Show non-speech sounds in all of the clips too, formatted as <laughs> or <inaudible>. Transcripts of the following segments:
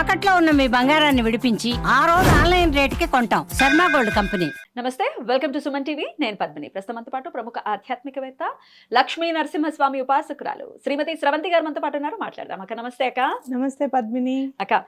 తాకట్లో ఉన్న మీ బంగారాన్ని విడిపించి ఆ రోజు ఆన్లైన్ రేటుకి కొంటాం. Sharma gold company. నమస్తే వెల్కమ్ టు సుమన్ టీవీ. నేను పద్మిని. ప్రస్తుతంతో పాటు ప్రముఖ ఆధ్యాత్మికవేత్త లక్ష్మీ నరసింహస్వామి ఉపాసకురాలు శ్రీమతి స్రవంతి గారు మనతో పాటు ఉన్నారు. మాట్లాడదాం అక్క. నమస్తే అక్క. నమస్తే పద్మిని. అక్క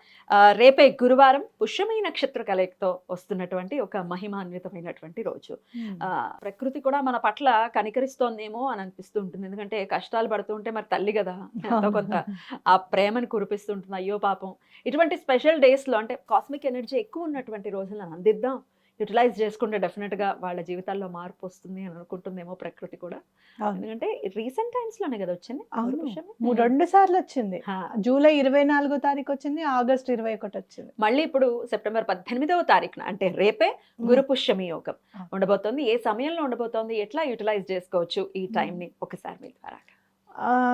రేపే గురువారం పుష్యమి నక్షత్ర కలయికతో వస్తున్నటువంటి ఒక మహిమాన్వితమైనటువంటి రోజు. ఆ, ప్రకృతి కూడా మన పట్ల కనికరిస్తోందేమో అని అనిపిస్తూ ఉంటుంది. ఎందుకంటే కష్టాలు పడుతూ ఉంటే మరి తల్లి కదా. కొంత ఆ ప్రేమను కురిపిస్తుంటుంది అయ్యో పాపం. ఇటువంటి స్పెషల్ డేస్లో అంటే కాస్మిక్ ఎనర్జీ ఎక్కువ ఉన్నటువంటి రోజులను అందిద్దాం. యూటిలైజ్ చేసుకుంటే డెఫినెట్గా వాళ్ళ జీవితాల్లో మార్పు వస్తుంది అని అనుకుంటుందేమో ప్రకృతి కూడా. ఎందుకంటే రీసెంట్ టైమ్స్లోనే కదా వచ్చింది? అవును. రెండు సార్లు వచ్చింది. జూలై ఇరవై నాలుగో తారీఖు వచ్చింది ఆగస్ట్ ఇరవై ఒకటి వచ్చింది. మళ్ళీ ఇప్పుడు సెప్టెంబర్ పద్దెనిమిదవ తారీఖున అంటే రేపే గురు పుష్యమి యోగం. ఉండబోతోంది. ఏ సమయంలో ఉండబోతోంది? ఎట్లా యూటిలైజ్ చేసుకోవచ్చు ఈ టైం ని ఒకసారి మీ ద్వారా.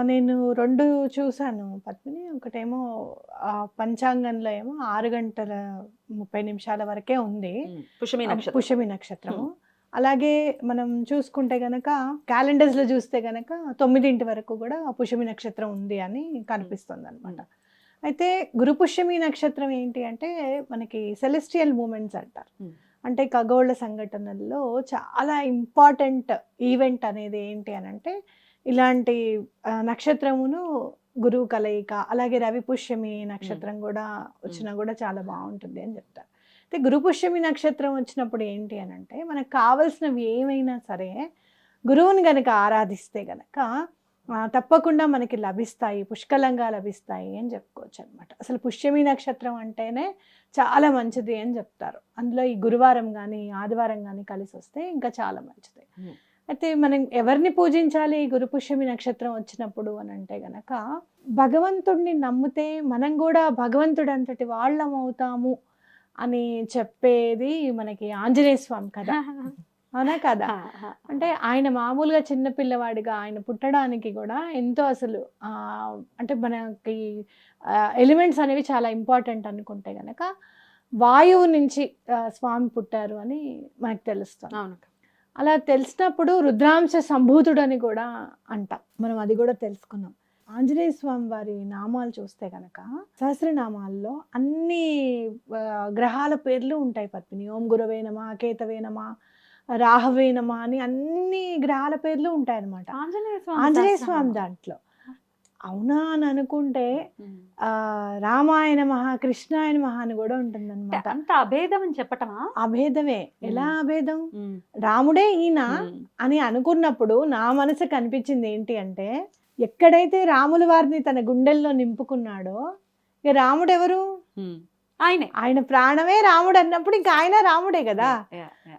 నేను రెండు చూసాను పద్మిని ఒకటేమో ఆ, పంచాంగంలో ఏమో ఆరు గంటల ముప్పై నిమిషాల వరకే ఉంది. పుష్యమి నక్షత్రం. పుష్యమి నక్షత్రము. అలాగే మనం చూసుకుంటే గనక క్యాలెండర్స్లో చూస్తే గనక తొమ్మిదింటి వరకు కూడా పుష్యమి నక్షత్రం ఉంది అని కనిపిస్తుంది అనమాట అయితే గురు పుష్యమి నక్షత్రం ఏంటి అంటే మనకి సెలెస్టియల్ మూమెంట్స్ అంటారు. అంటే ఖగోళ సంఘటనల్లో చాలా ఇంపార్టెంట్ ఈవెంట్ అనేది ఏంటి అని అంటే ఇలాంటి నక్షత్రమును గురువు కలయిక అలాగే రవి పుష్యమి నక్షత్రం కూడా వచ్చినా కూడా చాలా బాగుంటుంది అని చెప్తారు అయితే గురు పుష్యమి నక్షత్రం వచ్చినప్పుడు ఏంటి అని అంటే మనకు కావలసినవి ఏమైనా సరే గురువుని గనక ఆరాధిస్తే గనక ఆ, తప్పకుండా మనకి లభిస్తాయి పుష్కలంగా లభిస్తాయి అని చెప్పుకోవచ్చు అనమాట అసలు పుష్యమి నక్షత్రం అంటేనే చాలా మంచిది అని చెప్తారు. అందులో ఈ గురువారం కానీ ఆదివారం కానీ కలిసి వస్తే ఇంకా చాలా మంచిది. అయితే మనం ఎవరిని పూజించాలి ఈ గురు పుష్యమి నక్షత్రం వచ్చినప్పుడు అని అంటే గనక భగవంతుడిని నమ్మితే మనం కూడా భగవంతుడు అంతటి వాళ్ళం అవుతాము అని చెప్పేది మనకి ఆంజనేయ స్వామి కదా <laughs> అవునా కదా? అంటే ఆయన మామూలుగా చిన్న పిల్లవాడిగా ఆయన పుట్టడానికి కూడా ఎంతో అసలు అంటే మనకి ఎలిమెంట్స్ అనేవి చాలా ఇంపార్టెంట్ అనుకుంటే గనక వాయువు నుంచి స్వామి పుట్టారు అని మనకు తెలుస్తుంది. అవును అలా తెలిసినప్పుడు రుద్రాంశ సంభూతుడు అని కూడా అంటాం. మనం అది కూడా తెలుసుకున్నాం. ఆంజనేయ స్వామి వారి నామాలు చూస్తే కనుక సహస్రనామాల్లో అన్ని గ్రహాల పేర్లు ఉంటాయి పద్మిని. ఓం గురవే నమ కేతవే నమ రాహవే నమ అని అన్ని గ్రహాల పేర్లు ఉంటాయి అనమాట ఆంజనేయ స్వామి దాంట్లో. అవునా అని అనుకుంటే ఆ రామాయణ మహా కృష్ణాయన మహా అని కూడా ఉంటుందన్నమాట. అంత అభేదం అని చెప్పటమా? అభేదమే. ఎలా. అభేదం? రాముడే ఈయన అని అనుకున్నప్పుడు నా మనసుకు అనిపించింది ఏంటి అంటే ఎక్కడైతే రాముల వారిని తన గుండెల్లో నింపుకున్నాడో ఇక రాముడు ఎవరు ఆయనే. ఆయన ప్రాణమే రాముడు అన్నప్పుడు ఇంకా ఆయన రాముడే కదా.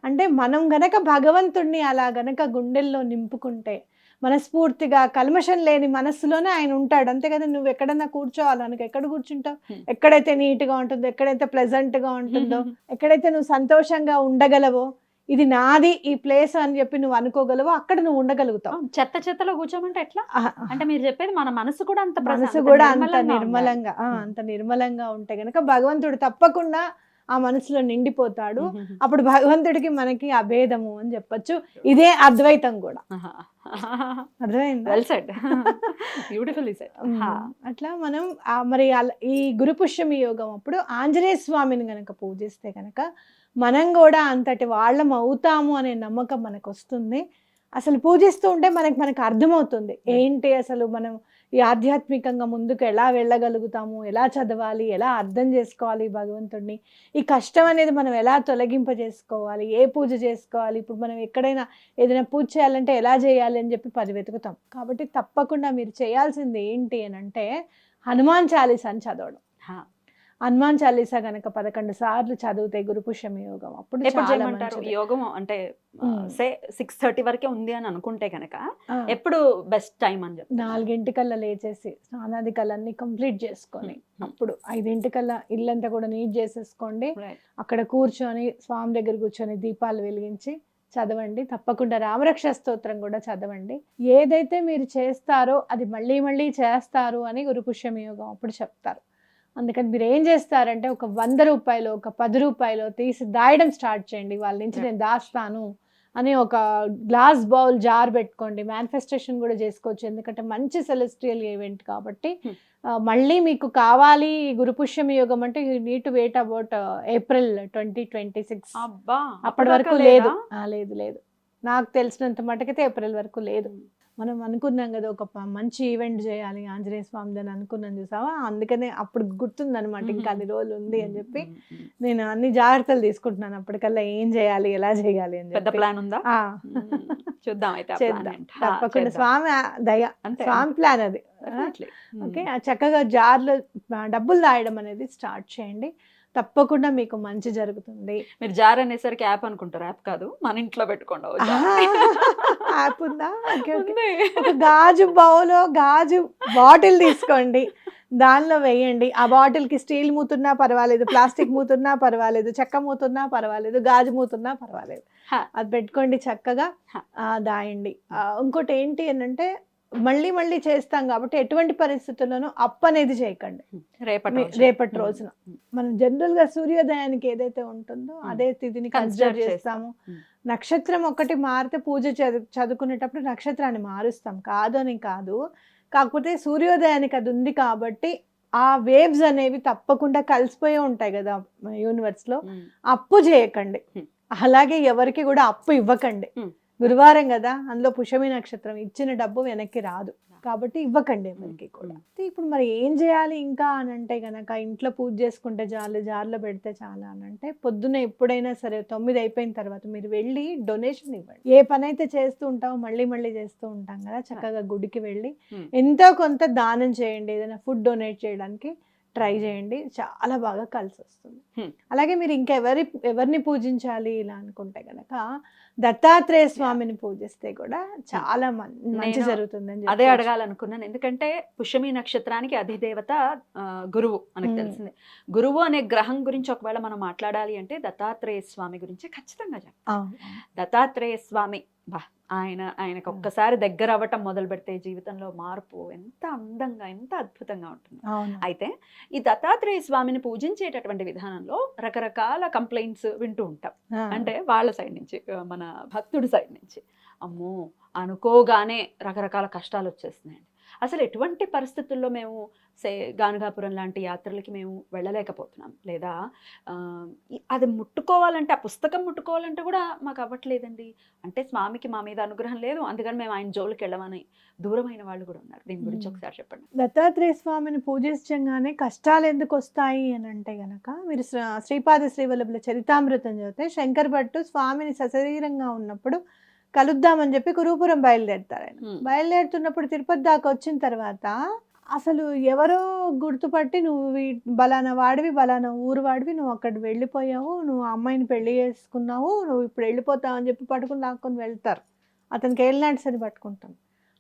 అంటే మనం గనక భగవంతుణ్ణి అలా గనక గుండెల్లో నింపుకుంటే మనస్ఫూర్తిగా కల్మషం లేని మనస్సులోనే ఆయన ఉంటాడు. అంతే కదా నువ్వు ఎక్కడన్నా కూర్చోవాలి? అనుకో ఎక్కడ కూర్చుంటావు. ఎక్కడైతే నీట్గా ఉంటుందో ఎక్కడైతే ప్లెజెంట్గా ఉంటుందో ఎక్కడైతే నువ్వు సంతోషంగా ఉండగలవో ఇది నాది ఈ ప్లేస్ అని చెప్పి నువ్వు అనుకోగలవో అక్కడ నువ్వు ఉండగలుగుతావు. చెత్త చెత్తలో కూర్చోమంటే ఎట్లా? అంటే మీరు చెప్పేది మన మనసు కూడా అంత మనసు కూడా అంత నిర్మలంగా. అంత నిర్మలంగా ఉంటే గనక భగవంతుడు తప్పకుండా ఆ మనసులో నిండిపోతాడు. అప్పుడు భగవంతుడికి మనకి అభేదము అని చెప్పొచ్చు. ఇదే అద్వైతం కూడా. <laughs> అర్థమైందా? వెల్ <laughs> అట్లా మనం మరి అల- ఈ గురు పుష్యమి యోగం అప్పుడు ఆంజనేయ స్వామిని గనక పూజిస్తే గనక మనం కూడా అంతటి వాళ్ళం అవుతాము అనే నమ్మకం మనకు వస్తుంది అసలు పూజిస్తూ ఉంటే మనకి మనకు అర్థమవుతుంది. ఏంటి అసలు మనం ఈ ఆధ్యాత్మికంగా ముందుకు ఎలా వెళ్ళగలుగుతాము ఎలా చదవాలి ఎలా అర్థం చేసుకోవాలి భగవంతుడిని ఈ కష్టం అనేది మనం ఎలా తొలగింప చేసుకోవాలి ఏ పూజ చేసుకోవాలి ఇప్పుడు మనం ఎక్కడైనా ఏదైనా పూజ చేయాలంటే ఎలా చేయాలి అని చెప్పి పది వెతుకుతాం. కాబట్టి తప్పకుండా మీరు చేయాల్సింది ఏంటి అని అంటే హనుమాన్ చాలీసాని చదవడం. హనుమాన్ చాలీసా గనక పదకొండు సార్లు చదివితే గురుపుష్యమి యోగం అప్పుడు. యోగం అంటే. సే సిక్స్ థర్టీ వరకే ఉంది అని అనుకుంటే గనక ఆ, ఎప్పుడు బెస్ట్ టైం అని చెప్తారు నాలుగింటికల్లా లేచేసి స్నానాదికలన్నీ కంప్లీట్ చేసుకొని. అప్పుడు ఐదింటికల్లా ఇల్లంతా కూడా నీట్ చేసేసుకోండి. అక్కడ కూర్చొని స్వామి దగ్గర కూర్చొని దీపాలు వెలిగించి చదవండి తప్పకుండా రామరక్ష స్తోత్రం కూడా చదవండి ఏదైతే మీరు చేస్తారో అది మళ్ళీ మళ్ళీ చేస్తారు అని గురుపుష్యమి యోగం అప్పుడు చెప్తారు అందుకని మీరు ఏం చేస్తారంటే ఒక వంద రూపాయలు ఒక పది రూపాయలు తీసి దాయడం స్టార్ట్ చేయండి. వాళ్ళ నుంచి నేను దాస్తాను అని ఒక గ్లాస్ బౌల్ జార్ పెట్టుకోండి. మేనిఫెస్టేషన్ కూడా చేసుకోవచ్చు. ఎందుకంటే మంచి సెలెస్ట్రియల్ ఈవెంట్ కాబట్టి Hmm. మళ్ళీ మీకు కావాలి ఈ గురు పుష్యమి యోగం అంటే you need to wait about April twenty twenty six. అప్పటి వరకు లేదు. లేదా? లేదు లేదు. నాకు తెలిసినంత మటుకైతే ఏప్రిల్ వరకు లేదు. మనం అనుకున్నాం కదా ఒక మంచి ఈవెంట్ చేయాలి ఆంజనేయ స్వామి అని అనుకున్నాం చూసావా? అందుకనే అప్పుడు గుర్తుందనమాట ఇంకా అన్ని రోజులు ఉంది అని చెప్పి. నేను అన్ని జాగ్రత్తలు తీసుకుంటున్నాను అప్పటికల్లా ఏం చేయాలి ఎలా చేయాలి అని పెద్ద ప్లాన్ ఉందా. చూద్దాం అయితే చేద్దాం. తప్పకుండా. స్వామి దయ స్వామి ప్లాన్ అది. ఓకే చక్కగా జార్లో డబ్బులు దాయడం అనేది స్టార్ట్ చేయండి. తప్పకుండా మీకు మంచి జరుగుతుంది. మీరు జార్ అనేసరికి యాప్ అనుకుంటారు యాప్ కాదు. మన ఇంట్లో పెట్టుకోండి. యాప్ ఉందా. ఒక గాజు బౌలో గాజు బాటిల్ తీసుకోండి. దానిలో వేయండి. ఆ బాటిల్కి స్టీల్ మూతున్నా పర్వాలేదు ప్లాస్టిక్ మూతున్నా పర్వాలేదు చెక్క మూతున్నా పర్వాలేదు గాజు మూతున్నా పర్వాలేదు. అది పెట్టుకోండి చక్కగా దాయండి. ఇంకోటి ఏంటి అని అంటే మళ్ళీ మళ్ళీ చేస్తాం కాబట్టి ఎటువంటి పరిస్థితుల్లోనూ అప్పు అనేది చేయకండి రేపటి. రేపటి. రోజున. మనం జనరల్గా సూర్యోదయానికి ఏదైతే ఉంటుందో. అదే తిథిని కన్సిడర్ చేస్తాం. చేస్తాము. నక్షత్రం ఒకటి మారితే పూజ చదు చదువుకునేటప్పుడు నక్షత్రాన్ని మారుస్తాం కాదు అని కాదు కాకపోతే సూర్యోదయానికి అది ఉంది కాబట్టి ఆ వేవ్స్ అనేవి తప్పకుండా కలిసిపోయి ఉంటాయి కదా యూనివర్స్లో. అప్పు చేయకండి. అలాగే ఎవరికి కూడా అప్పు ఇవ్వకండి. గురువారం కదా అందులో పుష్యమి నక్షత్రం ఇచ్చిన డబ్బు వెనక్కి రాదు. కాబట్టి ఇవ్వకండి ఎవరికి కూడా. ఇప్పుడు మరి ఏం చేయాలి ఇంకా అని అంటే గనక ఇంట్లో పూజ చేసుకుంటే చాలు జార్లో పెడితే చాలా అని అంటే పొద్దున్న ఎప్పుడైనా సరే తొమ్మిది అయిపోయిన తర్వాత మీరు వెళ్ళి డొనేషన్ ఇవ్వండి. ఏ పని అయితే చేస్తూ ఉంటామో మళ్ళీ మళ్ళీ చేస్తూ ఉంటాం కదా చక్కగా గుడికి వెళ్ళి. ఎంతో కొంత దానం చేయండి ఏదైనా ఫుడ్ డొనేట్ చేయడానికి ట్రై చేయండి చాలా బాగా కలిసి వస్తుంది. అలాగే మీరు ఇంకెవరి ఎవరిని పూజించాలి ఇలా అనుకుంటే గనక దత్తాత్రేయ స్వామిని పూజిస్తే కూడా చాలా మం- మంచి జరుగుతుందని అదే. అడగాలనుకున్నాను ఎందుకంటే పుష్యమి నక్షత్రానికి అధిదేవత గురువు మనకు మ్మ్. తెలిసిందే గురువు అనే గ్రహం గురించి ఒకవేళ మనం మాట్లాడాలి అంటే దత్తాత్రేయ స్వామి గురించి ఖచ్చితంగా చెప్తాం అవును. దత్తాత్రేయ స్వామి బా ఆయన ఆయనకు ఒక్కసారి దగ్గర అవ్వటం మొదలు పెడితే జీవితంలో మార్పు ఎంత అందంగా ఎంత అద్భుతంగా ఉంటుంది. అయితే ఈ దత్తాత్రేయ స్వామిని పూజించేటటువంటి విధానంలో రకరకాల కంప్లైంట్స్ వింటూ ఉంటాం. అంటే వాళ్ళ సైడ్ నుంచి మన భక్తుడి సైడ్ నుంచి. అమ్మో అనుకోగానే రకరకాల కష్టాలు వచ్చేస్తున్నాయండి. అసలు ఎటువంటి పరిస్థితుల్లో మేము సే గానుగాపురం లాంటి యాత్రలకి మేము వెళ్ళలేకపోతున్నాం. లేదా అది ముట్టుకోవాలంటే ఆ పుస్తకం ముట్టుకోవాలంటే కూడా మాకు అవ్వట్లేదండి. అంటే స్వామికి మా మీద అనుగ్రహం లేదు. అందుకని మేము ఆయన జోలికి వెళ్ళమని దూరమైన వాళ్ళు కూడా ఉన్నారు. దీని గురించి. ఒకసారి చెప్పండి. దత్తాత్రేయ స్వామిని పూజించగానే కష్టాలు ఎందుకు వస్తాయి అని అంటే గనక మీరు శ్ర- శ్రీపాద శ్రీవల్లభుల చరితామృతం చదివితే శంకర్ భట్టు స్వామిని సశరీరంగా ఉన్నప్పుడు కలుద్దామని చెప్పి కురుపురం బయలుదేరుతారు ఆయన. బయలుదేరుతున్నప్పుడు తిరుపతి దాకా వచ్చిన తర్వాత అసలు ఎవరో గుర్తుపట్టి నువ్వు బలానా వాడివి బలానా ఊరు వాడివి నువ్వు అక్కడ వెళ్ళిపోయావు నువ్వు అమ్మాయిని పెళ్ళి చేసుకున్నావు నువ్వు ఇప్పుడు వెళ్ళిపోతావు అని చెప్పి పట్టుకుని లాక్కొని వెళ్తారు. అతనికి ఏళ్ళనాటి సరి పట్టుకుంటాం.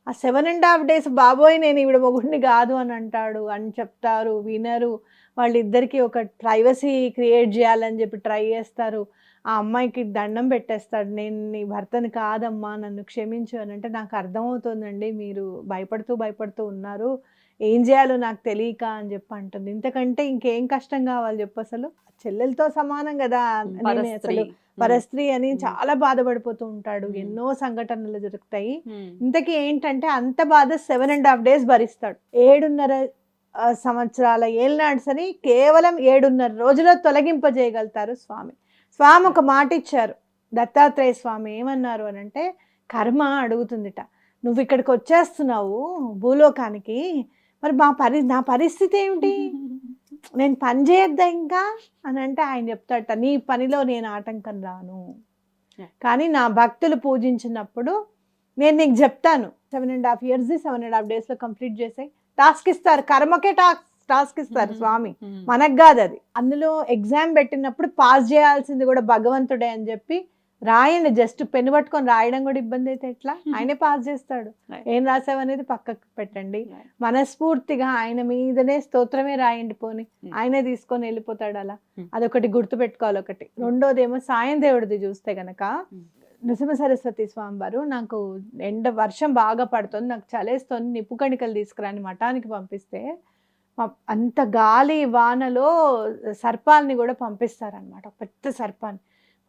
ఆ సెవెన్ అండ్ హాఫ్ డేస్ బాబోయ్ నేను ఈవిడ మొగుడిని కాదు అని అంటాడు అని చెప్తారు వినరు. వాళ్ళిద్దరికి ఒక ప్రైవసీ క్రియేట్ చేయాలని చెప్పి ట్రై చేస్తారు. ఆ అమ్మాయికి దండం పెట్టేస్తాడు. నేను నీ భర్తని కాదమ్మా నన్ను క్షమించు అని అంటే నాకు అర్థమవుతుందండి. మీరు భయపడుతూ భయపడుతూ ఉన్నారు. ఏం చేయాలో నాకు తెలియక అని చెప్పి అంటుంది. ఇంతకంటే ఇంకేం కష్టం కావాలి చెప్పు అసలు? చెల్లెలతో సమానం కదా. నేను. అసలు పరస్త్రీ అని. చాలా బాధపడిపోతూ ఉంటాడు. ఎన్నో సంఘటనలు జరుగుతాయి. ఇంతకీ ఏంటంటే అంత బాధ సెవెన్ అండ్ హాఫ్ డేస్ భరిస్తాడు. ఏడున్నర సంవత్సరాల ఏళ్ళనాడు సరి కేవలం ఏడున్నర రోజుల్లో తొలగింపజేయగలుగుతారు స్వామి. స్వామి ఒక మాట ఇచ్చారు. దత్తాత్రేయ స్వామి ఏమన్నారు అని అంటే కర్మ అడుగుతుందిట. నువ్వు ఇక్కడికి వచ్చేస్తున్నావు భూలోకానికి. మరి మా పరి నా పరిస్థితి ఏమిటి? నేను పని చేయొద్దా ఇంకా? అని అంటే ఆయన చెప్తాడట నీ పనిలో నేను ఆటంకం రాను. కానీ నా భక్తులు పూజించినప్పుడు నేను నీకు చెప్తాను. Seven and half years seven and half డేస్లో కంప్లీట్ చేసాయి. టాస్క్ ఇస్తారు. కర్మకే టాస్క్ టాస్క్ ఇస్తారు. స్వామి. మనకు కాదు అది అందులో ఎగ్జామ్ పెట్టినప్పుడు పాస్ చేయాల్సింది కూడా భగవంతుడే అని చెప్పి రాయండి జస్ట్ పెన్ను పట్టుకొని రాయడం కూడా ఇబ్బంది అయితే ఎట్లా <laughs> ఆయనే పాస్ చేస్తాడు. ఏం రాసావు అనేది పక్కకు పెట్టండి. మనస్ఫూర్తిగా ఆయన మీదనే స్తోత్రమే రాయండి పోని. ఆయనే తీసుకొని వెళ్ళిపోతాడు అలా. అదొకటి గుర్తు పెట్టుకోవాలి ఒకటి రెండోది ఏమో సాయం దేవుడిది చూస్తే గనక. నృసింహ సరస్వతి స్వామి వారు నాకు ఎండ వర్షం బాగా పడుతుంది నాకు చలేస్తుంది నిప్పు కణికలు తీసుకురాని మఠానికి పంపిస్తే అంత గాలి వానలో సర్పాల్ని కూడా పంపిస్తారనమాట పెద్ద సర్పాన్ని.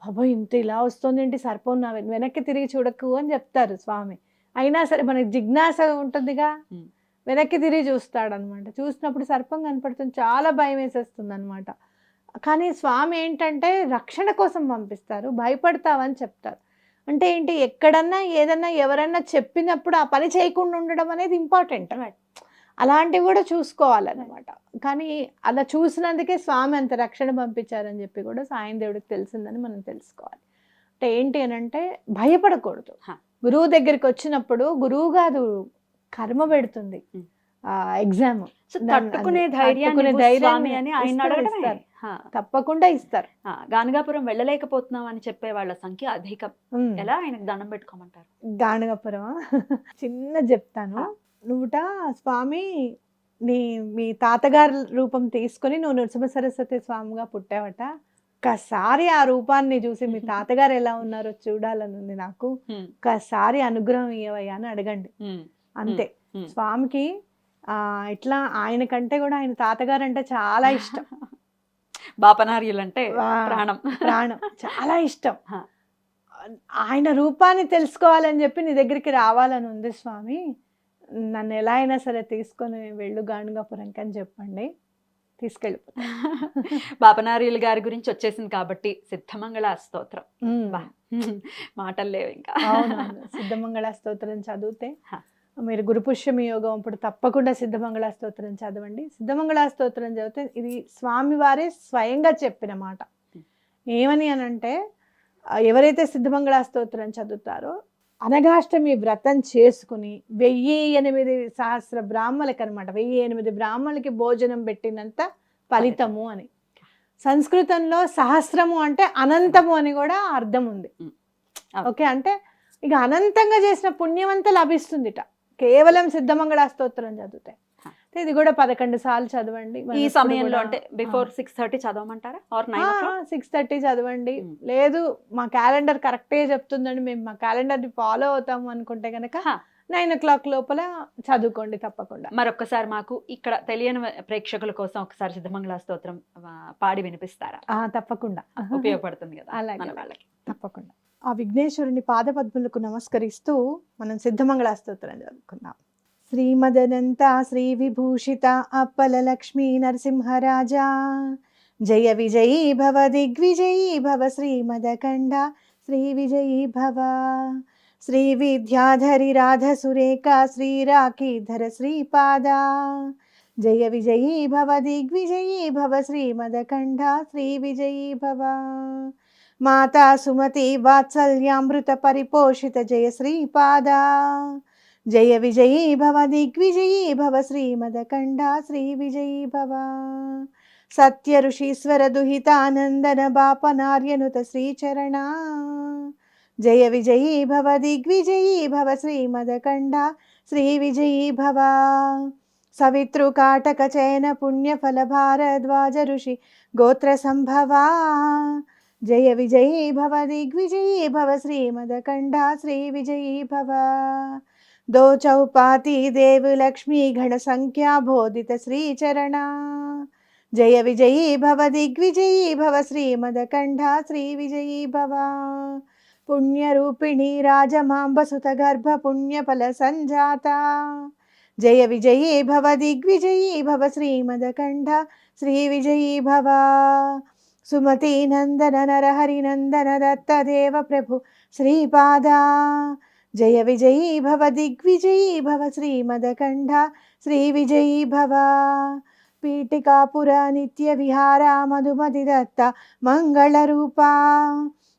బాబోయ్ ఇంత ఇలా వస్తుంది ఏంటి సర్పం? నా వెన- వెనక్కి తిరిగి చూడకు అని చెప్తారు స్వామి. అయినా సరే మనకి జిజ్ఞాస ఉంటుందిగా. వెనక్కి తిరిగి చూస్తాడనమాట చూసినప్పుడు సర్పం కనపడుతుంది చాలా భయం వేసేస్తుంది అనమాట కానీ స్వామి ఏంటంటే రక్షణ కోసం పంపిస్తారు భయపడతావని చెప్తారు. అంటే ఏంటి? ఎక్కడన్నా ఏదన్నా ఎవరన్నా చెప్పినప్పుడు ఆ పని చేయకుండా ఉండడం అనేది ఇంపార్టెంట్ అలాంటివి కూడా చూసుకోవాలన్నమాట. కానీ అలా చూసినందుకే స్వామి అంత రక్షణ పంపించారని చెప్పి కూడా సాయం దేవుడికి తెలిసిందని మనం తెలుసుకోవాలి. అంటే ఏంటి అని అంటే భయపడకూడదు. గురువు దగ్గరికి వచ్చినప్పుడు గురువు కాదు కర్మ పెడుతుంది. ఎగ్జామ్. తట్టుకునే ధైర్యాన్ని ధైర్యాన్ని అని ఆయన ఇస్తారు. తప్పకుండా ఇస్తారు. ఆ, గానగాపురం వెళ్ళలేకపోతున్నాం అని చెప్పే వాళ్ళ సంఖ్య అధికం. ఎలా ఆయనకు దండం పెట్టుకోమంటారు? గానగపురమా? <laughs> చిన్న చెప్తాను. నువ్వుట స్వామి నీ మీ తాతగారి రూపం తీసుకొని నువ్వు నృసింహ సరస్వతి స్వామిగా పుట్టావట. ఒక్కసారి ఆ రూపాన్ని చూసి మీ <laughs> తాతగారు ఎలా ఉన్నారో చూడాలని ఉంది నాకు. ఉమ్, ఒక్కసారి అనుగ్రహం ఇవ్వయ్యా అని అడగండి. అంతే. స్వామికి ఆ ఇట్లా ఆయన కంటే కూడా ఆయన తాతగారు అంటే చాలా ఇష్టం. <laughs> బాపనార్యులు అంటే. ప్రాణం. <laughs> ప్రాణం. చాలా ఇష్టం. ఆయన రూపాన్ని తెలుసుకోవాలని చెప్పి నీ దగ్గరికి రావాలని ఉంది స్వామి. నన్ను ఎలా అయినా సరే తీసుకొని వెళ్ళు గానుగాపురంకి అని చెప్పండి. తీసుకెళ్ళిపో <laughs> బాపనార్యులు గారి గురించి వచ్చేసింది కాబట్టి సిద్ధమంగళ స్తోత్రం. మాటలు లేవు ఇంకా. సిద్ధమంగళ స్తోత్రం చదివితే. మీరు గురుపుష్యమి యోగం అప్పుడు తప్పకుండా సిద్ధమంగళ స్తోత్రం చదవండి. సిద్ధమంగళ స్తోత్రం చదివితే ఇది స్వామివారే స్వయంగా చెప్పిన మాట. ఏమని అని అంటే ఆ, ఎవరైతే సిద్ధమంగళ స్తోత్రం చదువుతారో అనగాష్టమి వ్రతం చేసుకుని వెయ్యి ఎనిమిది సహస్ర బ్రాహ్మలకి అనమాట వెయ్యి ఎనిమిది బ్రాహ్మలకి భోజనం పెట్టినంత ఫలితము అని. సంస్కృతంలో సహస్రము అంటే అనంతము అని కూడా అర్థం ఉంది. ఓకే అంటే ఇక అనంతంగా చేసిన పుణ్యం అంతా లభిస్తుందిట. కేవలం సిద్ధమంగళ స్తోత్రం చదివితే. ఇది కూడా పదకొండు సార్లు చదవండి ఈ సమయంలో అంటే బిఫోర్ సిక్స్ థర్టీ చదవమంటారా? ఆర్ నైన్ సిక్స్ థర్టీ చదవండి. ఉమ్. లేదు మా క్యాలెండర్ కరెక్టే చెప్తుందండి. మేము మా క్యాలెండర్ని ఫాలో అవుతాము అనుకుంటే కనుక. నైన్ ఓ క్లాక్ లోపల చదువుకోండి తప్పకుండా. మరొకసారి మాకు ఇక్కడ తెలియని ప్రేక్షకుల కోసం ఒకసారి సిద్ధమంగళ స్తోత్రం పాడి వినిపిస్తారా? తప్పకుండా. ఉపయోగపడుతుంది కదా అలాగే. వాళ్ళకి. తప్పకుండా. ఆ విఘ్నేశ్వరుని పాదపద్ములకు నమస్కరిస్తూ మనం సిద్ధమంగళ స్తోత్రం చదువుకుందాం. శ్రీమదనంత శ్రీ విభూషిత అప్పల లక్ష్మీ నరసింహరాజా. జయ విజయీ భవ దిగ్విజయీ భవ శ్రీమదకండ శ్రీ విజయీ భవ శ్రీ విద్యాధరి రాధ సురేఖ శ్రీ శ్రీరాకీధర శ్రీపాద. జయ విజయీ భవ దిగ్విజయీ భవ శ్రీమదకండ శ్రీ విజయీ భవ మాతా సుమతి వాత్సల్యామృత పరిపోషిత జయ శ్రీపాదా. జయ విజయీ భవ దిగ్విజయీ భవ శ్రీమదకండ శ్రీ విజయీ భవ. సత్య ఋషీశ్వర దుహితానందన బాపనార్యనుత శ్రీచరణ. జయ విజయీ భవ దిగ్విజయీ భవ శ్రీమదకండ శ్రీ విజయీ భవ. సవితృకాటక చయన పుణ్యఫల భారద్వాజ ఋషి గోత్ర సంభవా. జయ విజయీ భవ దిగ్విజయీ భవ శ్రీమదకండ శ్రీ విజయీ భవ. దో చౌపాతి దేవి లక్ష్మీ గణ సంఖ్యా బోధిత శ్రీచరణ జయ విజయీ భవ దిగ్విజయీ భవ శ్రీమదకండ శ్రీ విజయీ భవ పుణ్యరూపిణి రాజమాంబసుత గర్భ పుణ్యఫల సంజాత జయ విజయీ భవ దిగ్విజయీ భవ శ్రీమదకండ శ్రీ విజయీ భవ సుమతి నందన నరహరి నందన దత్త దేవ ప్రభు శ్రీపాదా జయ విజయీ భవ దిగ్విజయీ భవ శ్రీమదకండ శ్రీ విజయీ భవ పీఠికాపుర నిత్య విహార మధుమతి దత్త మంగళరూపా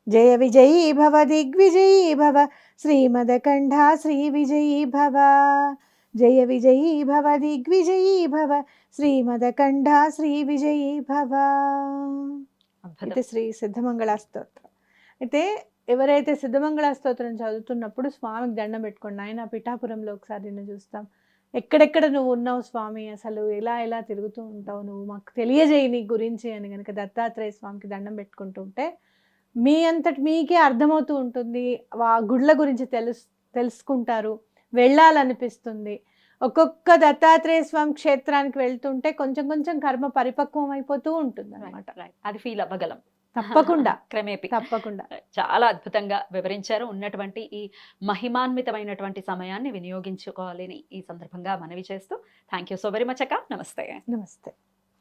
జయ విజయీ భవ దిగ్విజయీ భవ శ్రీమదకండ శ్రీ విజయీ భవ జయ విజయీ భవ దిగ్విజయీ భవ శ్రీమదకండ శ్రీ విజయీ భవ. అయితే శ్రీ సిద్ధమంగళ స్తోత్రం అయితే ఎవరైతే సిద్ధమంగళ స్తోత్రం చదువుతున్నప్పుడు స్వామికి దండం పెట్టుకోండి. ఆయన పిఠాపురంలో ఒకసారి నిన్ను చూస్తాం. ఎక్కడెక్కడ నువ్వు ఉన్నావు స్వామి? అసలు ఎలా ఎలా తిరుగుతూ ఉంటావు నువ్వు? మాకు తెలియజేయి నీ గురించి అని కనుక దత్తాత్రేయ స్వామికి దండం పెట్టుకుంటూ ఉంటే మీ అంతటి మీకే అర్థమవుతూ ఉంటుంది. ఆ గుడ్ల గురించి తెలుసు తెలుసుకుంటారు. వెళ్ళాలనిపిస్తుంది. ఒక్కొక్క దత్తాత్రేయ స్వామి క్షేత్రానికి వెళ్తుంటే కొంచెం కొంచెం కర్మ పరిపక్వం అయిపోతూ ఉంటుంది అనమాట అది ఫీల్ అవ్వగలం. తప్పకుండా. <laughs> క్రమేపీ. తప్పకుండా. చాలా అద్భుతంగా వివరించారు. ఉన్నటువంటి ఈ మహిమాన్వితమైనటువంటి సమయాన్ని వినియోగించుకోవాలని ఈ సందర్భంగా మనవి చేస్తూ thank you so very much అక్క. నమస్తే. నమస్తే.